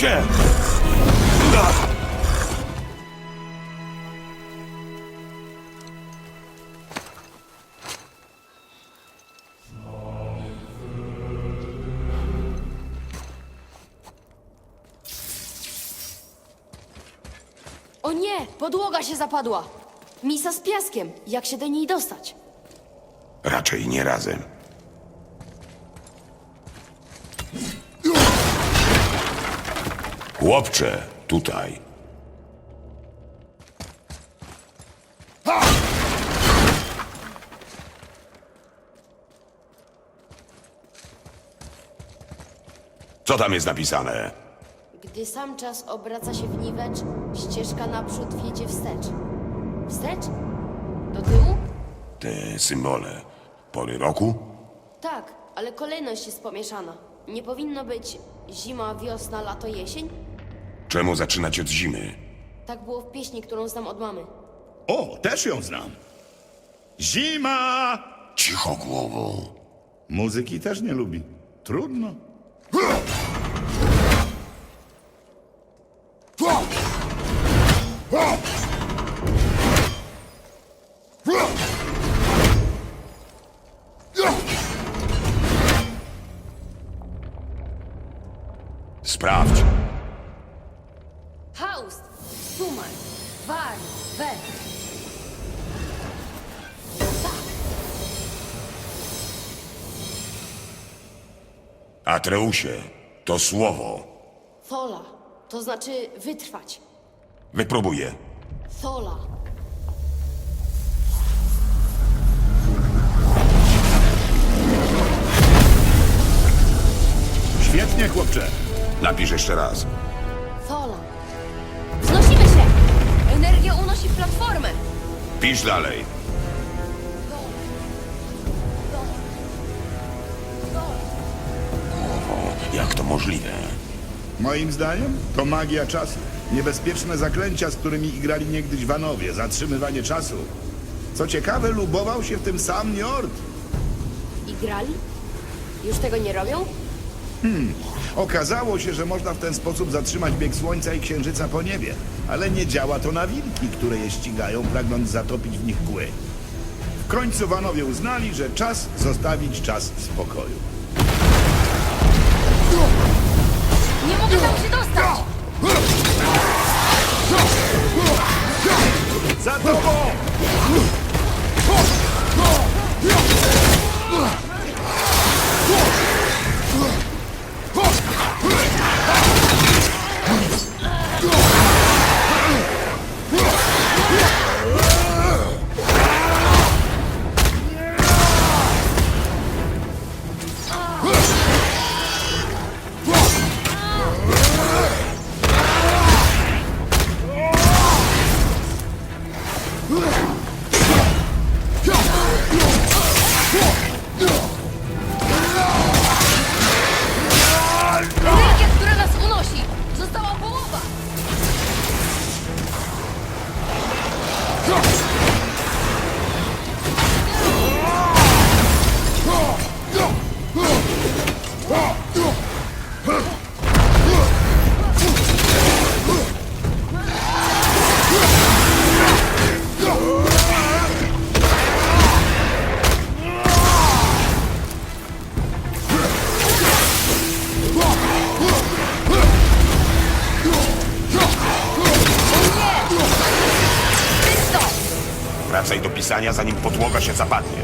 się! O nie! Podłoga się zapadła! Misa z piaskiem. Jak się do niej dostać? Raczej nie razem. Chłopcze, tutaj. Co tam jest napisane? Gdy sam czas obraca się w niwecz, ścieżka naprzód wiedzie wstecz. Wstecz? Do tyłu? Te symbole. Pory roku? Tak, ale kolejność jest pomieszana. Nie powinno być zima, wiosna, lato, jesień? Czemu zaczynać od zimy? Tak było w pieśni, którą znam od mamy. O, też ją znam. Zima! Cicho głową. Muzyki też nie lubi. Trudno. Sprawdź. Atreusie, to słowo. Thola. To znaczy wytrwać. Wypróbuję. Thola. Świetnie, chłopcze. Napisz jeszcze raz. Thola. Wznosimy się! Energia unosi platformę! Pisz dalej. Jak to możliwe? Moim zdaniem to magia czasu. Niebezpieczne zaklęcia, z którymi igrali niegdyś Wanowie. Zatrzymywanie czasu. Co ciekawe, lubował się w tym sam Njord. I grali? Już tego nie robią? Okazało się, że można w ten sposób zatrzymać bieg słońca i księżyca po niebie. Ale nie działa to na wilki, które je ścigają, pragnąc zatopić w nich kły. W końcu Wanowie uznali, że czas zostawić czas w spokoju. Nie mogę tam się Zanim podłoga się zapadnie.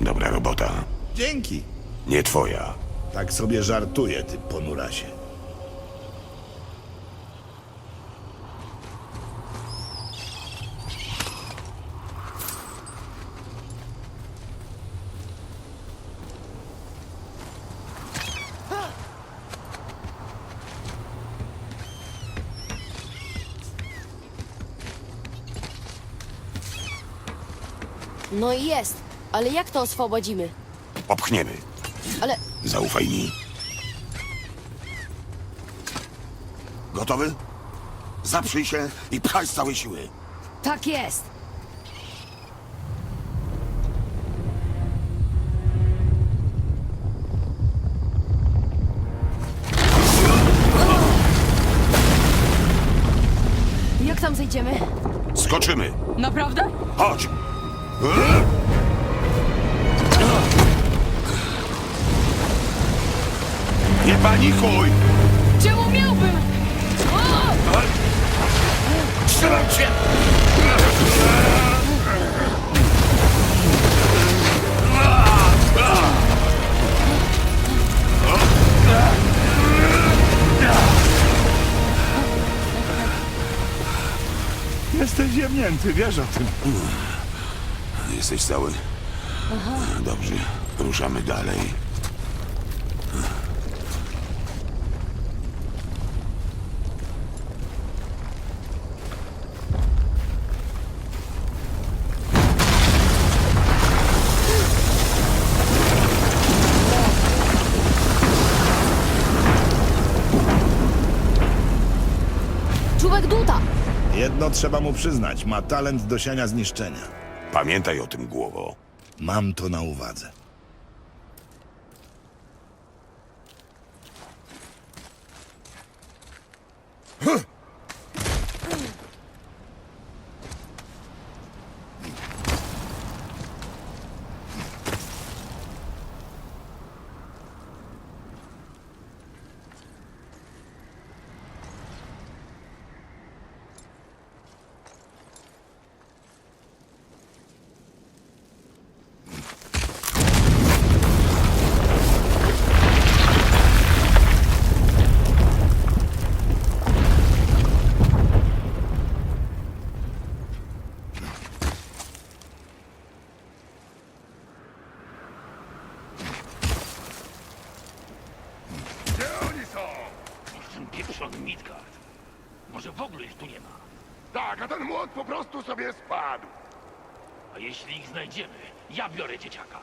Dobra robota. Dzięki. Nie twoja. Tak sobie żartuję, ty ponurasie. No i jest. Ale jak to oswobodzimy? Popchniemy. Ale Zaufaj mi. Gotowy? Zaprzyj się i pchaj z całej siły. tak jest. Jak tam zejdziemy? Skoczymy. Naprawdę? Chodź! Nie panikuj! Czemu miałbym? O! Trzymam się! Jesteś ziemnięty, wiesz o tym. Jesteś cały? Dobrze, ruszamy dalej. Czubek! Jedno trzeba mu przyznać, ma talent do siania zniszczenia. Pamiętaj o tym, głowo. Mam to na uwadze. Może w ogóle ich tu nie ma. Tak, a ten młot po prostu sobie spadł. A jeśli ich znajdziemy, ja biorę dzieciaka.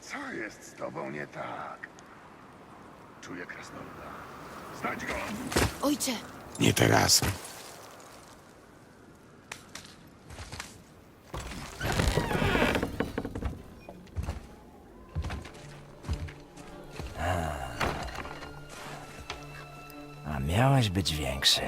Co jest z tobą nie tak? Czuję krasnoluda. Znajdź go! Ojcze, Nie teraz. Być większy.